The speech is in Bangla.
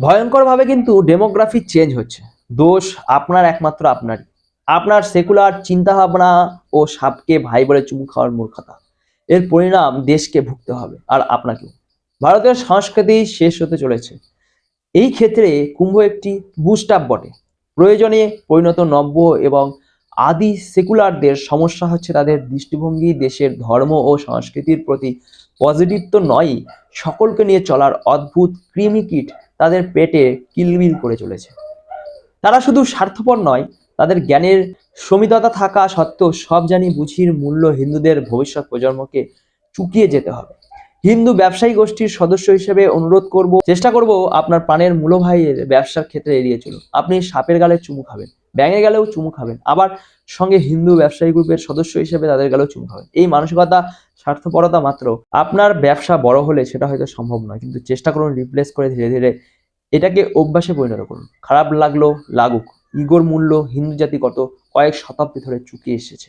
ভয়ঙ্করভাবে কিন্তু ডেমোগ্রাফি চেঞ্জ হচ্ছে। দোষ আপনার একমাত্র আপনারই। আপনার সেকুলার চিন্তাভাবনা ও সাপকে ভাই বলে চুমু খাওয়ার মূর্খতা। এর পরিণাম দেশকে ভুগতে হবে, আর আপনাকেও। ভারতের সংস্কৃতি শেষ হতে চলেছে। এই ক্ষেত্রে কুম্ভ একটি বুস্টাপ বটে। প্রয়োজনে পরিণত নব্য এবং আদি সেকুলারদের সমস্যা হচ্ছে তাদের দৃষ্টিভঙ্গি, দেশের ধর্ম ও সংস্কৃতির প্রতি পজিটিভ তো নয়ই, সকলকে নিয়ে চলার অদ্ভুত কৃমিকিট তাদের পেটে কিলবিল করে চলেছে। তারা শুধু স্বার্থপর নয়, তাদের জ্ঞানের সমিততা থাকা সত্ত্বেও সব জানি বুঝির মূল্য হিন্দুদের ভবিষ্যৎ প্রজন্মকে চুকিয়ে যেতে হবে। হিন্দু ব্যবসায়ী গোষ্ঠীর সদস্য হিসেবে অনুরোধ করব, চেষ্টা করব আপনার প্রাণের মূল ভাইয়ের ব্যবসার ক্ষেত্রে এড়িয়ে চলুন। আপনি সাপের গালে চুমু খাবেন ব্যাঙের গেলেও চুমু খাবেন, আবার সঙ্গে হিন্দু ব্যবসায়ী গ্রুপের সদস্য হিসেবে তাদের গেলেও চুমু খাবেন। এই মানসিকতা, স্বার্থপরতা মাত্র। আপনার ব্যবসা বড় হলে সেটা হয়তো সম্ভব নয়, কিন্তু চেষ্টা করুন রিপ্লেস করে ধীরে ধীরে এটাকে অভ্যাসে পরিণত করুন। খারাপ লাগল, লাগুক। ইগোর মূল্য হিন্দু জাতি গত কয়েক শতাব্দী ধরে চুকিয়ে এসেছে।